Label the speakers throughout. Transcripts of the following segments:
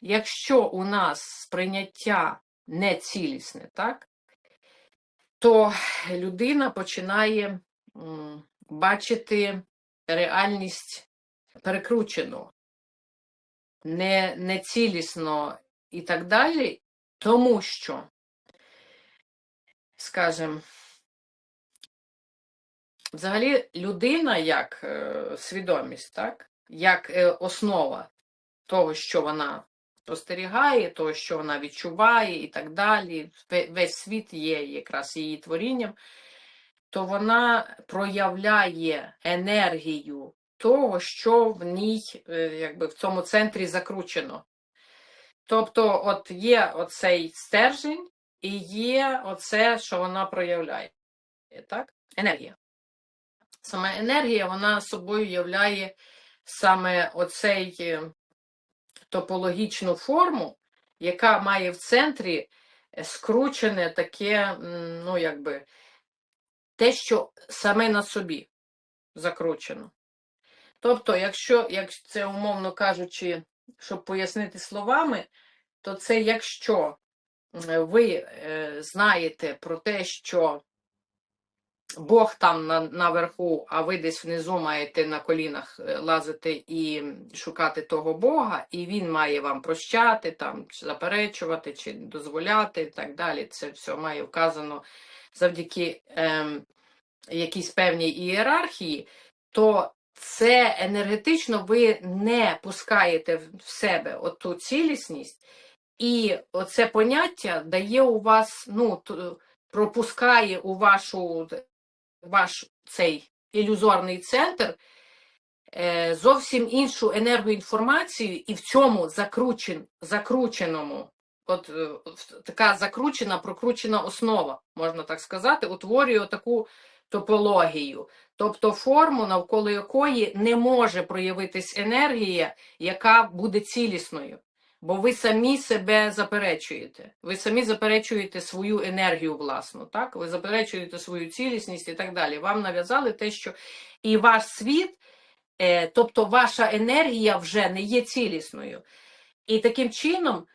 Speaker 1: якщо у нас сприйняття нецілісне, так, то людина починає бачити реальність перекручену, не, нецілісно і так далі, тому що, скажімо, взагалі людина як е, свідомість, так, як е, основа того, що вона спостерігає, того, що вона відчуває і так далі, весь світ є якраз її творінням, то вона проявляє енергію того, що в ній, е, якби в цьому центрі закручено. Тобто, от є оцей стержень і є оце, що вона проявляє. Так? Енергія. Саме енергія, вона собою являє саме оцей е, топологічну форму, яка має в центрі е, скручене таке, ну, якби, те, що саме на собі закручено. Тобто, якщо, як це умовно кажучи, щоб пояснити словами, то це якщо е, ви е, знаєте про те, що Бог там на, наверху, а ви десь внизу маєте на колінах е, лазити і шукати того Бога, і він має вам прощати, там, чи заперечувати, чи дозволяти, і так далі. Це все має вказано завдяки ем, якійсь певній ієрархії, то це енергетично ви не пускаєте в себе оту цілісність, і оце поняття дає у вас, ну, пропускає у вашу ваш цей ілюзорний центр е, зовсім іншу енергоінформацію, і в цьому закручен, закрученому, от е, така закручена, прокручена основа, можна так сказати, утворює таку топологію, тобто форму, навколо якої не може проявитись енергія, яка буде цілісною. Бо ви самі себе заперечуєте. Ви самі заперечуєте свою енергію власну, так? Ви заперечуєте свою цілісність і так далі. Вам нав'язали те, що і ваш світ, е, тобто ваша енергія вже не є цілісною. І таким чином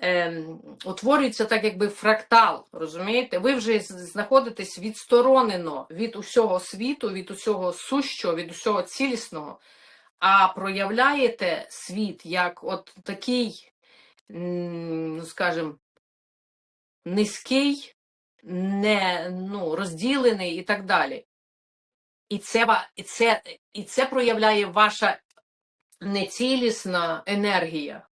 Speaker 1: ем, утворюється так, якби фрактал, розумієте? Ви вже знаходитесь відсторонено від усього світу, від усього сущого, від усього цілісного, а проявляєте світ як от такий, ну скажімо, низький, не ну, розділений і так далі. І це, і це, і це проявляє ваша нецілісна енергія.